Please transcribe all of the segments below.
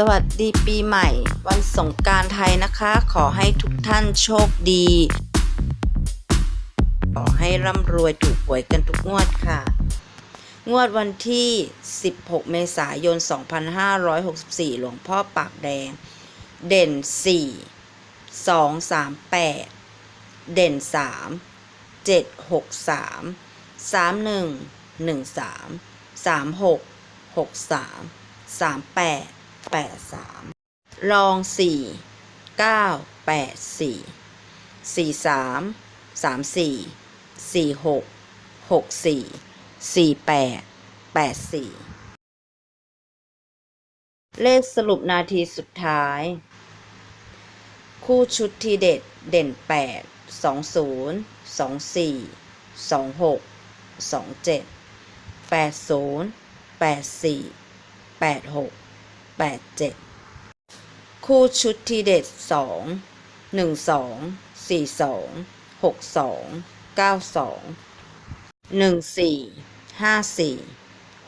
สวัสดีปีใหม่ วันสงการไทยนะคะ ขอให้ทุกท่านโชคดี ขอให้ร่ำรวยถูกหวยกันทุกงวดค่ะ งวดวันที่ 16 เมษายน 2564 หลวงพ่อปากแดง เด่น 4 2 3 8 เด่น 3 7 6 3 3 1 1 3 3 6 6 3 3 8 แปดสามรองสี่เก้าแปดสี่สี่สามสามสี่สี่หกหกสี่สี่แปดแปดสี่เลขสรุปนาทีสุดท้าย คู่ชุดทีเด็ดเด่นแปดสองศูนย์สองสี่สองหกสองเจ็ดแปดศูนย์แปดสี่แปดหก 87 คู่ชุดทีเด็ด 2 12 42 62 92 14 54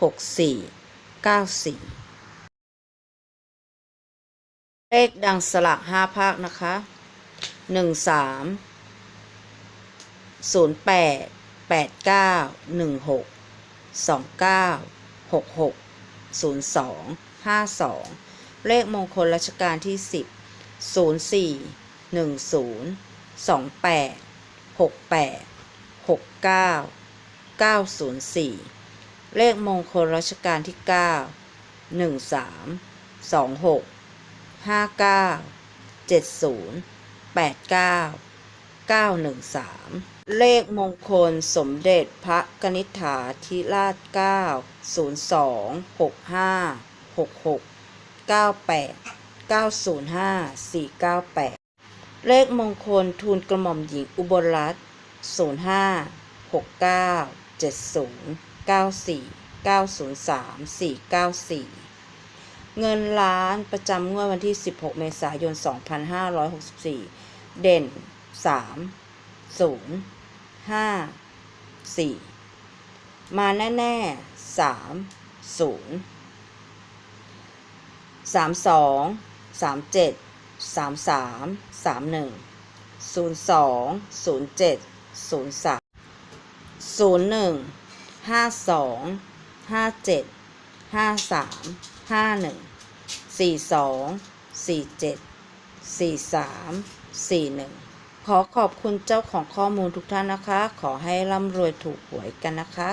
64 94 เลขดังสลัก 5 ภาคนะคะ 13 08 89 16 29 66 02 ย์สี่เลขมงคลรัชกาลที่เก้าหนึ่งสามสองหกห้าเก้าเจ็ดศูนย์แปดเก้าเก้าหนึ่งสามเลขมงคลสมเด็จพระกนิษฐาธิราชเก้า ศูนย์สองหกหกเก้าแปดเก้าศูนย์ห้าสี่เก้าแปดเลขมงคลทูลกระหม่อมหญิงอุบลรัตน์ศูนย์ห้าหกเก้าเจ็ดศูนย์เก้าสี่เก้าศูนย์ สามสี่เก้าสี่เงินล้านประจำงวดวันที่16เมษายน2564เด่น3 0 5 4มาแน่ๆ3 0 32 37 33 31 02 07 03 01 52 57ห้าสามห้าหนึ่งสี่สองสี่เจ็ดสี่สามสี่หนึ่งขอขอบคุณเจ้าของข้อมูลทุกท่านนะคะ ขอให้ร่ำรวยถูกหวยกันนะคะ